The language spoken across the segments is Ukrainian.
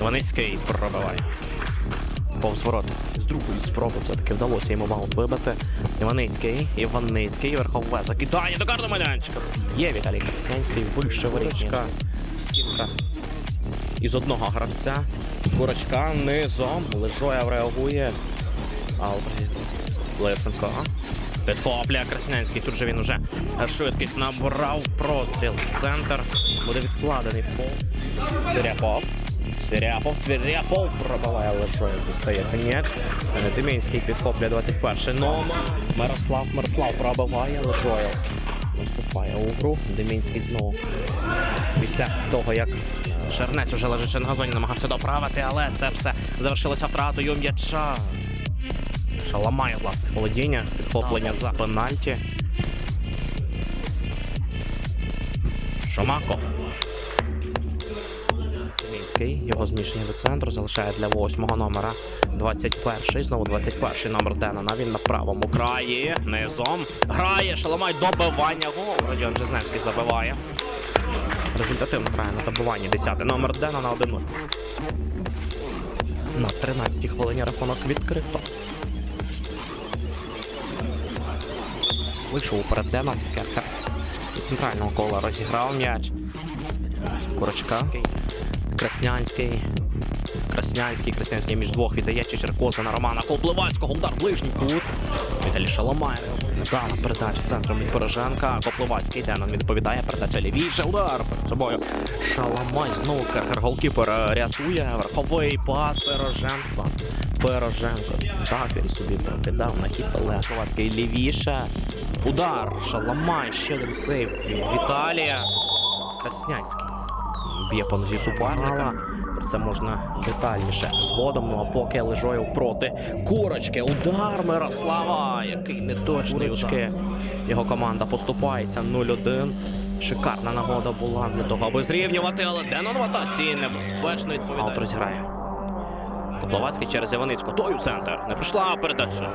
Іваницький пробиває. Повз ворота. З другої спроби все-таки вдалося йому маунт вибити. Іваницький, Іваницький, верхове закидання до карного майданчика. Є Віталій Краснянський, вище ворічка. Стінка. Із одного гравця. Курочка низом. Лежоєв реагує. Аут. Лисенко. Підхоплює Краснянський. Тут же він уже швидкість набрав простріл. Центр буде відкладений в Свиряпов, Свиряпов пробиває Лежоєв. Дістається м'яч. Е, Демінський підхоплює 21 номер. Мирослав, Мирослав пробиває Лежоєв. Наступає у гру. Демінський знову. Після того, як е, Чернець уже лежачи на газоні, намагався доправити, але це все завершилося втратою м'яча. Шаламає власне володіння, підхоплення за пенальті. Шомаков. Мінський, його зміщення до центру залишає для восьмого номера 21-й. Знову 21 номер Денона. Він на правому краї. Низом. Грає, Шаламай добивання. Гол. Родіон Жизневський забиває. Результативно грає на добиванні 10 номер Денона 1-0. На 13-й хвилині рахунок відкрито. Вийшов уперед Деном. Керкер. Із центрального кола розіграв м'яч. Курочка. Краснянський. Краснянський, Краснянський між двох віддає Чечеркоза на Романа Коплевацького. Удар ближній кут. Віталій Шаламаєв. Невдала передача центром від Порошенка. Коплевацький Денон відповідає. Передача лівіше. Удар перед собою. Шаламай знову голкіпер рятує. Верховий пас Пироженко. Пироженко. Так він собі прокидав на хід, але Коплевацький лівіше. Удар. Шаламай. Ще один від Віталія. Краснянський. Б'є по нозі суперника. Про це можна детальніше згодом. Ну а поки Лежоєв проти курочки. Удар Мирослава, який неточний удар. Його команда поступається 0-1. Шикарна нагода була для того, аби зрівнювати, але Денон в атаці небезпечно відповідає. Аут розіграє. Котловацький через Іваницьку. Той у центр. Не прийшла передача.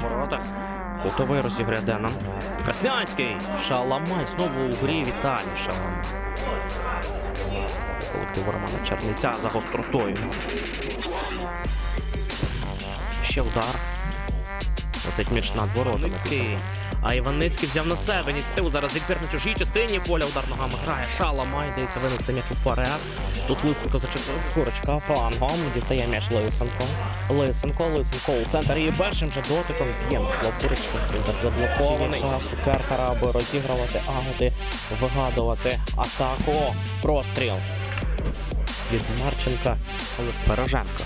По воротах. Кутовий розіграє Денан. Краснянський. Шаламай знову у грі Віталій Шаламай. Колектив Романа Черниця за гостротою. Ще удар. Летить міч над воротами. А Іваницький взяв на себе ініціативу. Зараз відбір на чужій частині поля удар ногами грає. Шаламай дається винести м'яч уперед. Тут Лисенко зачепив курочка флангом. Дістає м'яч Лисенко. Лисенко, Лисенко у центр і першим же дотиком Мислав Курочка. Центр заблокований. Керкера, аби розігрувати агати, вигадувати атаку. Простріл від Марченка. Але з Пироженко.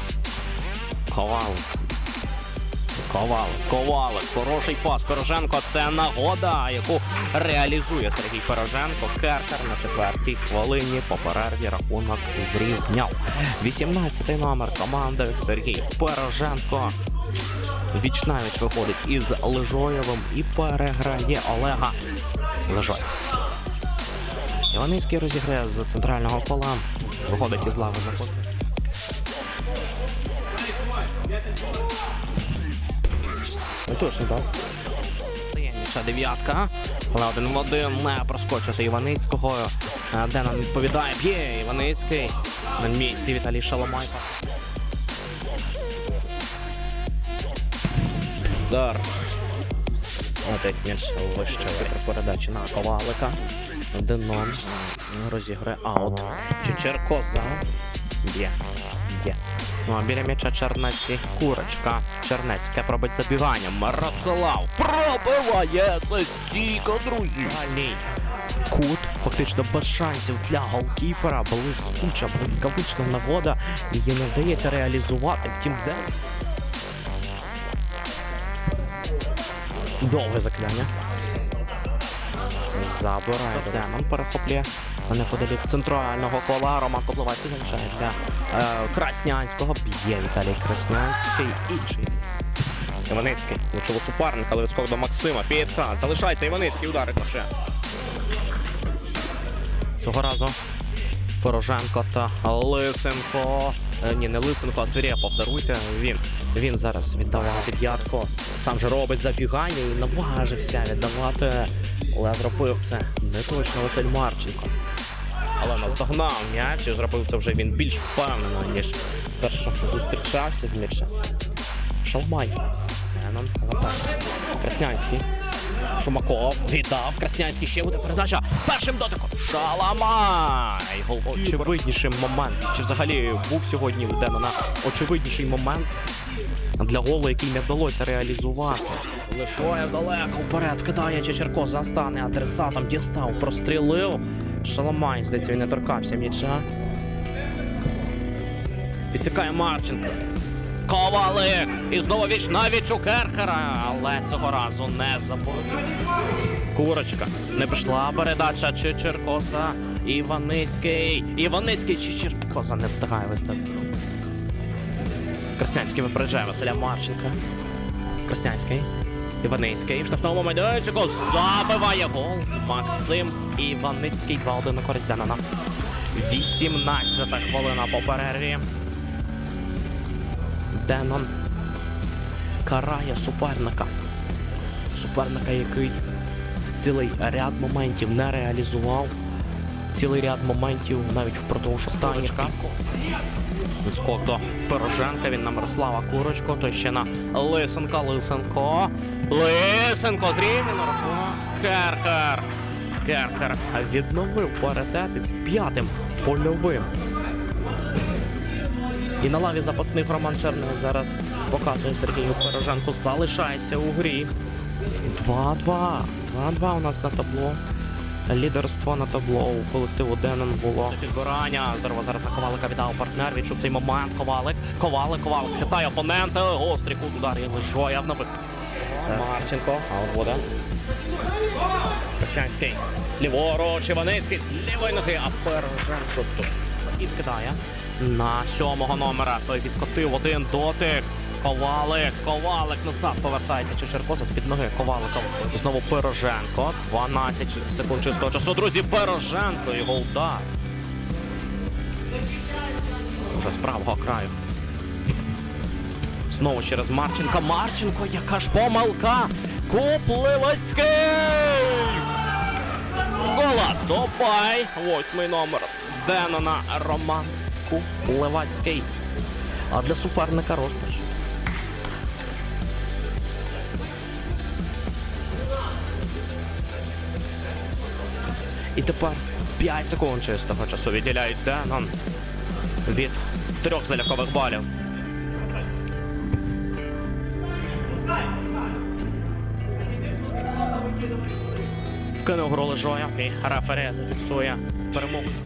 Ковалик. Ковалик, хороший пас. Пироженко. Це нагода, яку реалізує Сергій Пироженко. Керкер на четвертій хвилині по перерві рахунок зрівняв. 18-й номер команди Сергій Пироженко. Вічнавіч виходить із Лежоєвим і переграє Олега Лежоєв. Іваницький розіграє з центрального кола. Виходить із лави заходить. Ну точно, так. М'яча дев'ятка. Але один в один не проскочити Іваницького. Е, Денон відповідає, б'є Іваницький. На місці Віталій Шаламайко. Удар. Летить м'яч вище передачі на Ковалика. Денон розіграє аут. Чечеркоза. Б'є. Б'є. Ну а біля м'яча Чернеці курочка. Чернець, яке пробить забігання. Мирослав пробиває. Це стійко, друзі. Дальній кут фактично без шансів для голкіпера. Блискуча, блискавична нагода. Її не вдається реалізувати. Втім, де. Довге закляння. Забирає Демон, перехоплює неподалік центрального кола. Роман Копловацький залишає для е, Краснянського. Б'є Віталій Краснянський. Інший. Іваницький. Влучило суперник, але відскок до Максима. Підкат. Залишається Іваницький. Удар рикошет. Цього разу Пороженко та Лисенко. Е, Ні, не Лисенко, а Свирєпов. Даруйте. Він, він зараз віддавав дев'ятку. Сам же робить забігання і наважився віддавати. Але зробив це не точно Василь Марченко. Але наздогнав м'яч і зробив це вже він більш впевнено, ніж спершу зустрічався з м'ячем. Шалмай. Енон, Лапець. Краснянський. Шумаков віддав. Краснянський ще буде передача. Першим дотиком. Шаламай! Гол очевидніший момент. Чи взагалі був сьогодні у Денона очевидніший момент для голу, який не вдалося реалізувати. Лишоєв далеко вперед кидає Чечерко застане адресатом дістав, прострілив. Шаламай, здається, він не торкався м'яча. Підсікає Марченко. Ковалик! І знову віч навіть у Керхера, але цього разу не забув. Курочка. Не прийшла передача Чичеркоса. Іваницький. Іваницький Чичеркоса не встигає виставити. Краснянський випереджає Василя Марченка. Краснянський. Іваницький в штрафному майданчику забиває гол. Максим Іваницький 2-1 на користь Денона. 18 хвилина по перерві. Денон карає суперника. Суперника, який цілий ряд моментів не реалізував. Цілий ряд моментів навіть впродовж останніх. Скок до Пироженка, він на Мирослава Курочко, то ще на Лисенка, Лисенко. Лисенко зрівняно рахунок. Керхер. Керхер відновив паритет із п'ятим польовим. І на лаві запасних Роман Черний зараз показує Сергію Пироженку. Залишається у грі. 2-2. 2-2 у нас на табло. Лідерство на табло у колективу Денен було. Підбирання. Здорово зараз на ковалика віддав партнер. Відчув цей момент. Ковалик. Ковалик, ковалик. Хитає опонента. Гострий кут удар. І Лежоєв на вихід. Марченко. А вода. Костянський. Ліворуч. Іваницький. З лівої ноги. А Пироженко тут. І вкидає. На сьомого номера. Той відкотив один дотик. Ковалик, ковалик назад повертається Чечеркоса з-під ноги Ковалика. Знову Пироженко. 12 секунд чистого часу. Друзі, Пироженко. Його удар. Уже з правого краю. Знову через Марченка. Марченко, яка ж помилка! Купливацький! Голосопай! Восьмий номер. Денона Роман Купливацький. А для суперника розпач. І тепер 5 секунд чистого часу відділяють Денон від трьох залікових балів. Вкинув гру Лежоя і Рафаре зафіксує перемогу.